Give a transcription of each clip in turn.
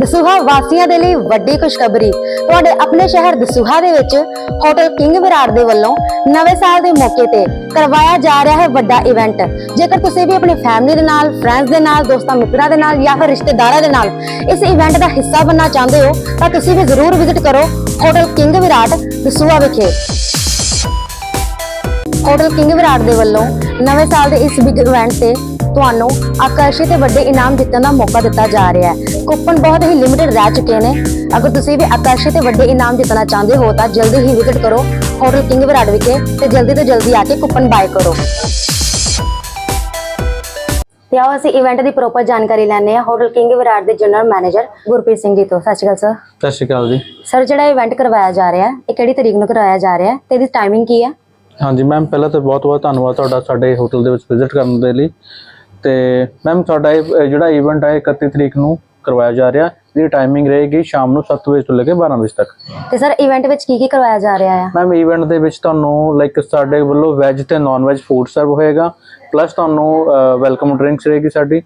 ਦਸੂਹਾ ਵਾਸੀਆਂ ਦੇ ਲਈ ਵੱਡੀ ਖੁਸ਼ਖਬਰੀ। ਤੁਹਾਡੇ ਆਪਣੇ ਸ਼ਹਿਰ ਦਸੂਹਾ ਦੇ ਵਿੱਚ ਹੋਟਲ ਕਿੰਗ ਵਿਰਾੜ ਦੇ ਵੱਲੋਂ ਨਵੇਂ ਸਾਲ ਦੇ ਮੌਕੇ ਤੇ ਕਰਵਾਇਆ ਜਾ ਰਿਹਾ ਹੈ ਵੱਡਾ ਇਵੈਂਟ ਜੇਕਰ ਤੁਸੀਂ ਵੀ ਆਪਣੀ ਫੈਮਿਲੀ ਦੇ ਨਾਲ ਫਰੈਂਡਸ ਦੇ ਨਾਲ, ਦੋਸਤਾਂ ਮਿੱਤਰਾਂ ਦੇ ਨਾਲ ਜਾਂ ਫਿਰ ਰਿਸ਼ਤੇਦਾਰਾਂ ਦੇ ਨਾਲ ਇਸ ਇਵੈਂਟ ਦਾ ਹਿੱਸਾ ਬਣਨਾ ਚਾਹੁੰਦੇ ਹੋ, ਤਾਂ ਤੁਸੀਂ ਵੀ ਜ਼ਰੂਰ ਵਿਜ਼ਿਟ ਕਰੋ ਹੋਟਲ ਕਿੰਗ ਵਿਰਾਟ ਦਸੂਹਾ ਵਿਖੇ। ਹੋਟਲ ਕਿੰਗ ਵਿਰਾਟ ਦੇ ਵੱਲੋਂ ਨਵੇਂ ਸਾਲ ਦੇ ਇਸ ਬਿਗ ਇਵੈਂਟ ਤੇ ਤੁਹਾਨੂੰ ਆਕਰਸ਼ਿਤ ਤੇ ਵੱਡੇ ਇਨਾਮ ਜਿੱਤਣ ਦਾ ਮੌਕਾ ਦਿੱਤਾ ਜਾ ਰਿਹਾ ਹੈ। ਕੂਪਨ ਬਹੁਤ ਹੀ ਲਿਮਿਟਡ ਰਹਿ ਚੁੱਕੇ ਨੇ। ਅਗਰ ਤੁਸੀਂ ਵੀ ਆਕਰਸ਼ਿਤ ਤੇ ਵੱਡੇ ਇਨਾਮ ਜਿੱਤਣਾ ਚਾਹੁੰਦੇ ਹੋ ਤਾਂ ਜਲਦੀ ਹੀ ਵਿਜ਼ਿਟ ਕਰੋ ਹੋਟਲ ਕਿੰਗ ਵਿਰਾਟ ਵਿਖੇ ਤੇ ਜਲਦੀ ਤੋਂ ਜਲਦੀ ਆ ਕੇ ਕੂਪਨ ਬਾਏ ਕਰੋ। ਤੇ ਆਓ ਅਸੀਂ ਇਵੈਂਟ ਦੀ ਪ੍ਰੋਪਰ ਜਾਣਕਾਰੀ ਲੈਣੇ ਆ ਹੋਟਲ ਕਿੰਗ ਵਿਰਾਟ ਦੇ ਜਨਰਲ ਮੈਨੇਜਰ ਗੁਰਪ੍ਰੀਤ ਸਿੰਘ ਜੀ ਤੋਂ। ਸਤਿ ਸ਼੍ਰੀ ਅਕਾਲ ਸਰ ਸਤਿ ਸ਼੍ਰੀ ਅਕਾਲ ਜੀ। ਸਰ ਜਿਹੜਾ ਇਵੈਂਟ ਕਰਵਾਇਆ ਜਾ ਰਿਹਾ ਹੈ ਇਹ ਕਿਹੜੀ ਤਰੀਕ ਨੂੰ ਕਰਵਾਇਆ ਜਾ ਰਿਹਾ? ਹੈ ਤੇ ਇਹਦੀ ਟਾਈਮਿੰਗ ਕੀ ਹੈ? ਹਾਂਜੀ ਮੈਮ ਪਹਿਲਾਂ ਤਾਂ ਬਹੁਤ ਬਹੁਤ ਧੰਨਵਾਦ ਤੁਹਾਡਾ ਸਾਡੇ ਹੋਟਲ ਦੇ ਵਿੱਚ ਵਿਜ਼ਿਟ ਕਰਨ ਦੇ ਲਈ। ਤੇ ਮੈਮ ਤੁਹਾਡਾ ਇਹ ਜਿਹੜਾ ਇਵੈਂਟ ਹੈ 31 ਤਰੀਕ ਨੂੰ ਕਰਵਾਇਆ ਜਾ ਰਿਹਾ ਇਹਦੀ ਟਾਈਮਿੰਗ ਰਹੇਗੀ ਸ਼ਾਮ ਨੂੰ 7 ਵਜੇ ਤੋਂ ਲੈ ਕੇ 12 ਵਜੇ ਤੱਕ। ਤੇ ਸਰ ਇਵੈਂਟ ਵਿੱਚ ਕੀ ਕੀ ਕਰਵਾਇਆ ਜਾ ਰਿਹਾ ਹੈ ਮੈਮ ਇਵੈਂਟ ਦੇ ਵਿੱਚ ਤੁਹਾਨੂੰ ਲਾਈਕ ਸਾਡੇ ਵੱਲੋਂ ਵੈਜ ਤੇ ਨਾਨ ਵੈਜ ਫੂਡ ਸਰਵ ਹੋਏਗਾ ਪਲੱਸ ਤੁਹਾਨੂੰ ਵੈਲਕਮ ਡਰਿੰਕਸ ਰਹੇਗੀ ਸਾਡੀ।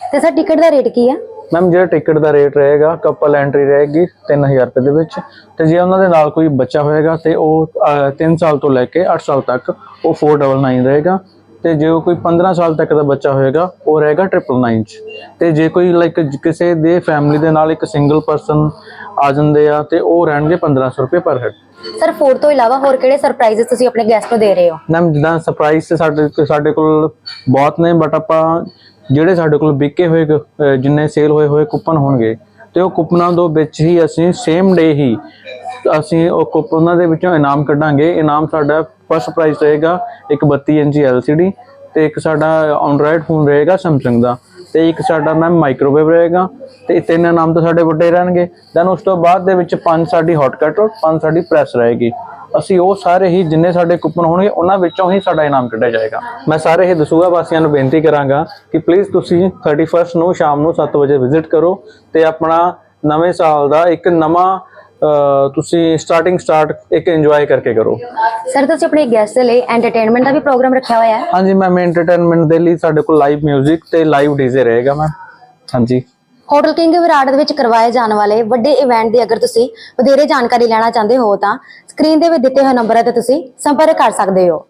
ਤੇ ਸਰ ਟਿਕਟ ਦਾ ਰੇਟ ਕੀ ਹੈ ਮੈਮ ਜਿਹੜਾ ਟਿਕਟ ਦਾ ਰੇਟ ਰਹੇਗਾ ਕਪਲ ਐਂਟਰੀ ਰਹੇਗੀ 3000 ਰੁਪਏ ਦੇ ਵਿੱਚ। ਤੇ ਜੇ ਉਹਨਾਂ ਦੇ ਨਾਲ ਕੋਈ ਬੱਚਾ ਹੋਏਗਾ ਤੇ ਉਹ 3 ਸਾਲ ਤੋਂ ਲੈ ਕੇ 8 ਸਾਲ ਤੱਕ ਉਹ 499 ਰਹੇਗਾ। ਤੇ ਜੇ ਕੋਈ 15 ਸਾਲ ਤੱਕ ਦਾ ਬੱਚਾ ਹੋਏਗਾ ਉਹ ਰਹੇਗਾ 999 ਚ। ਤੇ ਜੇ ਕੋਈ ਲਾਈਕ ਕਿਸੇ ਦੇ ਫੈਮਿਲੀ ਦੇ ਨਾਲ ਇੱਕ ਸਿੰਗਲ ਪਰਸਨ ਆ ਜਾਂਦੇ ਆ ਤੇ ਉਹ ਰਹਿਣਗੇ 1500 ਰੁਪਏ ਪਰ ਹੈਡ ਸਰ ਫੂਡ ਤੋਂ ਇਲਾਵਾ ਹੋਰ ਕਿਹੜੇ ਸਰਪ੍ਰਾਈਜ਼ਸ ਤੁਸੀਂ ਆਪਣੇ ਗੈਸਟ ਨੂੰ ਦੇ ਰਹੇ ਹੋ? ਮੈਮ ਜਿੱਦਾਂ ਸਰਪ੍ਰਾਈਜ਼ ਸਾਡੇ ਸਾਡੇ ਕੋਲ ਬਹੁਤ ਨੇ ਬਟ ਆਪਾਂ ਜਿਹੜੇ ਸਾਡੇ ਕੋਲ ਵਿਕੇ ਹੋਏ ਜਿੰਨੇ ਸੇਲ ਹੋਏ ਹੋਏ ਕੂਪਨ ਹੋਣਗੇ ਤੇ ਉਹ ਕੂਪਨਾਂ ਤੋਂ ਵਿੱਚ ਹੀ ਅਸੀਂ ਸੇਮ ਡੇ ਹੀ ਅਸੀਂ ਉਹ ਕੂਪਨਾਂ ਦੇ ਵਿੱਚੋਂ ਇਨਾਮ ਕੱਢਾਂਗੇ। ਇਨਾਮ ਸਾਡਾ ਫਸਟ ਪ੍ਰਾਈਜ਼ ਰਹੇਗਾ ਇੱਕ 32 ਇੰਚੀ LCD ਤੇ ਇੱਕ ਸਾਡਾ ਐਂਡਰਾਇਡ ਫੋਨ ਰਹੇਗਾ Samsung ਦਾ ਤੇ ਇੱਕ ਸਾਡਾ ਮੈਮ ਮਾਈਕ੍ਰੋਵੇਵ ਰਹੇਗਾ ਤੇ ਤਿੰਨ ਇਨਾਮ ਤਾਂ ਸਾਡੇ ਵੱਡੇ ਰਹਿਣਗੇ। ਦੈਨ ਉਸ ਤੋਂ ਬਾਅਦ ਦੇ ਵਿੱਚ ਪੰਜ ਸਾਡੀ ਹੌਟ ਕੱਟ ਪੰਜ ਸਾਡੀ ਪ੍ਰੈਸ ਰਹੇਗੀ। ਅਸੀਂ ਉਹ ਸਾਰੇ ਹੀ ਜਿੰਨੇ ਸਾਡੇ ਕੂਪਨ ਹੋਣਗੇ, ਉਹਨਾਂ ਵਿੱਚੋਂ ਹੀ ਸਾਡਾ ਇਨਾਮ ਕੱਢਿਆ ਜਾਏਗਾ। ਮੈਂ ਸਾਰੇ ਹੀ ਦਸੂਗਾ ਵਾਸੀਆਂ ਨੂੰ ਬੇਨਤੀ ਕਰਾਂਗਾ ਕਿ ਪਲੀਜ਼ ਤੁਸੀਂ 31st ਨੂੰ ਸ਼ਾਮ ਨੂੰ 7 ਵਜੇ ਵਿਜ਼ਿਟ ਕਰੋ ਤੇ ਆਪਣਾ ਨਵੇਂ ਸਾਲ ਦਾ ਇੱਕ ਨਵਾਂ ਤੁਸੀਂ ਸਟਾਰਟਿੰਗ ਸਟਾਰਟ ਇੱਕ ਇੰਜੋਏ ਕਰਕੇ ਕਰੋ। ਸਰ ਤੁਸੀਂ ਆਪਣੇ ਗੈਸਟ ਦੇ ਲਈ ਐਂਟਰਟੇਨਮੈਂਟ ਦਾ ਵੀ ਪ੍ਰੋਗਰਾਮ ਰੱਖਿਆ ਹੋਇਆ ਹੈ? ਹਾਂਜੀ ਮੈਮ ਐਂਟਰਟੇਨਮੈਂਟ ਦੇ ਲਈ ਸਾਡੇ ਕੋਲ ਲਾਈਵ 뮤직 ਤੇ ਲਾਈਵ ਡੀਜੇ ਰਹੇਗਾ ਮੈਮ ਹਾਂਜੀ। ਹੋਟਲ ਕਿੰਗ ਵਿਰਾਟ ਦੇ ਵਿੱਚ ਕਰਵਾਏ ਜਾਣ ਵਾਲੇ ਵੱਡੇ ਇਵੈਂਟ ਦੀ ਅਗਰ ਤੁਸੀਂ ਵਧੇਰੇ ਜਾਣਕਾਰੀ ਲੈਣਾ ਚਾਹੁੰਦੇ ਹੋ ਤਾਂ ਸਕਰੀਨ ਦੇ ਵਿੱਚ ਦਿੱਤੇ ਹੋਏ ਨੰਬਰਾਂ ਤੇ ਤੁਸੀਂ ਸੰਪਰਕ ਕਰ ਸਕਦੇ ਹੋ।